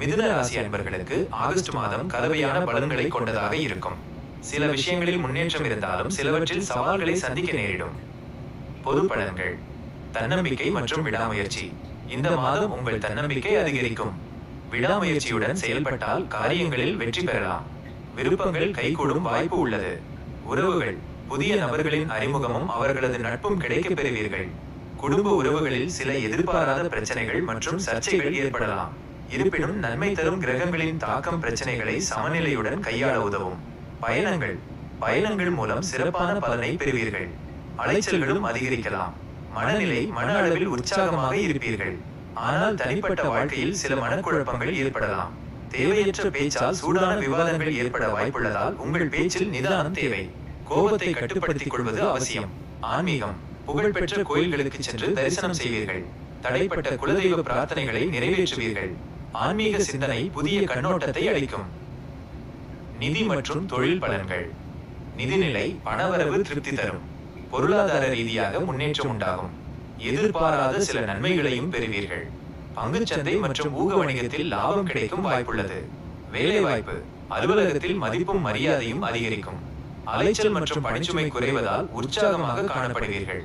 மிதுன ராசி அன்பர்களுக்கு ஆகஸ்ட் மாதம் கலவையான பலன்களை கொண்டதாக இருக்கும். சில விஷயங்களில் முன்னேற்றம் இருந்தாலும் சிலவற்றில் சவால்களை சந்திக்க நேரிடும். பொது பலன்கள் தன்னம்பிக்கை மற்றும் விடாமுயற்சி. இந்த மாதம் உங்கள் தன்னம்பிக்கை அதிகரிக்கும். விடாமுயற்சியுடன் செயல்பட்டால் காரியங்களில் வெற்றி பெறலாம். விருப்பங்கள் கைகூடும் வாய்ப்பு உள்ளது. உறவுகள். புதிய நபர்களின் அறிமுகமும் அவர்களது நட்பும் கிடைக்கப் பெறுவீர்கள். குடும்ப உறவுகளில் சில எதிர்பாராத பிரச்சனைகள் மற்றும் சர்ச்சைகள் ஏற்படலாம். இருப்பினும் நன்மை தரும் கிரகங்களின் தாக்கம் பிரச்சனைகளை சமநிலையுடன் கையாள உதவும். பயணங்கள். பயணங்கள் மூலம் சிறப்பான பலனை பெறுவீர்கள். அலைச்சல்களும் அதிகரிக்கலாம். மனநிலை மன அளவில் உற்சாகமாக இருப்பீர்கள். ஆனால் தனிப்பட்ட வாழ்க்கையில் சில மனக்குழப்பங்கள் ஏற்படலாம். தேவையற்ற பேச்சால் சூடான விவாதங்கள் ஏற்பட வாய்ப்புள்ளதால் உங்கள் பேச்சில் நிதானம் தேவை. கோபத்தை கட்டுப்படுத்திக் கொள்வது அவசியம். ஆன்மீகம். புகழ்பெற்ற கோயில்களுக்கு சென்று தரிசனம் செய்வீர்கள். தடைப்பட்ட குலதெய்வ பிரார்த்தனைகளை நிறைவேற்றுவீர்கள். ஆன்மீக சிந்தனை புதிய கண்ணோட்டத்தை அளிக்கும். நிதி மற்றும் தொழில் பலன்கள். நிதிநிலை பணவரவு திருப்தி தரும். பொருளாதார ரீதியாக முன்னேற்றம் உண்டாகும். எதிர்பாராத சில நன்மைகளையும் பெறுவீர்கள். பங்குச்சந்தை மற்றும் ஊக வணிகத்தில் லாபம் கிடைக்கும் வாய்ப்புள்ளது. வேலைவாய்ப்பு அலுவலகத்தில் மதிப்பும் மரியாதையும் அதிகரிக்கும். அலைச்சல் மற்றும் பணிச்சுமை குறைவதால் உற்சாகமாக காணப்படுவீர்கள்.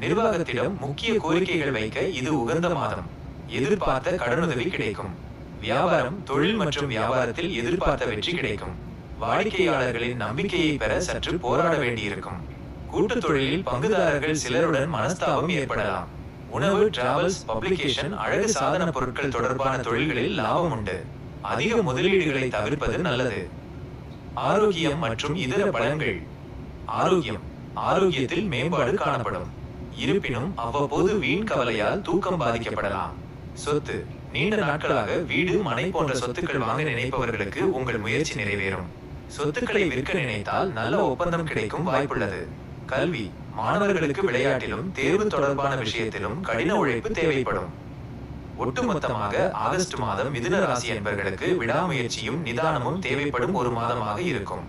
நிர்வாகத்திடம் முக்கிய கோரிக்கைகள் வைக்க இது உகந்த மாதம். எதிர்பார்த்த கடனுதவி கிடைக்கும். வியாபாரம் தொழில் மற்றும் வியாபாரத்தில் எதிர்பார்த்த வெற்றி கிடைக்கும். வாடிக்கையாளர்களின் நம்பிக்கையை பெற சற்று போராட வேண்டியிருக்கும். கூட்டுத் தொழிலில் பங்குதாரர்கள் சிலருடன் மனஸ்தாபம் ஏற்படலாம். உணவு டிராவல்ஸ் பப்ளிகேஷன் அழகு சாதன பொருட்கள் தொடர்பான தொழில்களில் லாபம் உண்டு. அதிக முதலீடுகளை தவிர்ப்பது நல்லது. ஆரோக்கியம் மற்றும் இதர பலன்கள். ஆரோக்கியம் ஆரோக்கியத்தில் மேம்பாடு காணப்படும். இருப்பினும் அவ்வப்போது வீண் கவலையால் தூக்கம் பாதிக்கப்படலாம். சொத்து. நீண்ட நாட்களாக வீடு மனை போன்ற சொத்துக்கள் வாங்க நினைப்பவர்களுக்கு உங்கள் முயற்சி நிறைவேறும். சொத்துக்களை விற்க நினைத்தால் நல்ல ஒப்பந்தம் கிடைக்கும் வாய்ப்புள்ளது. கல்வி மாணவர்களுக்கு விளையாட்டிலும் தேர்வு தொடர்பான விஷயத்திலும் கடின உழைப்பு தேவைப்படும். ஒட்டுமொத்தமாக ஆகஸ்ட் மாதம் மிதுன ராசி என்பவர்களுக்கு விடாமுயற்சியும் நிதானமும் தேவைப்படும் ஒரு மாதமாக இருக்கும்.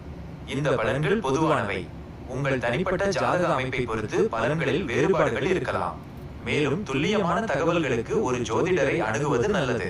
இந்த பலன்கள் பொதுவானவை. உங்கள் தனிப்பட்ட ஜாதக அமைப்பை பொறுத்து பலன்களில் வேறுபாடுகள் இருக்கலாம். மேலும் துல்லியமான தகவல்களுக்கு ஒரு ஜோதிடரை அணுகுவது நல்லது.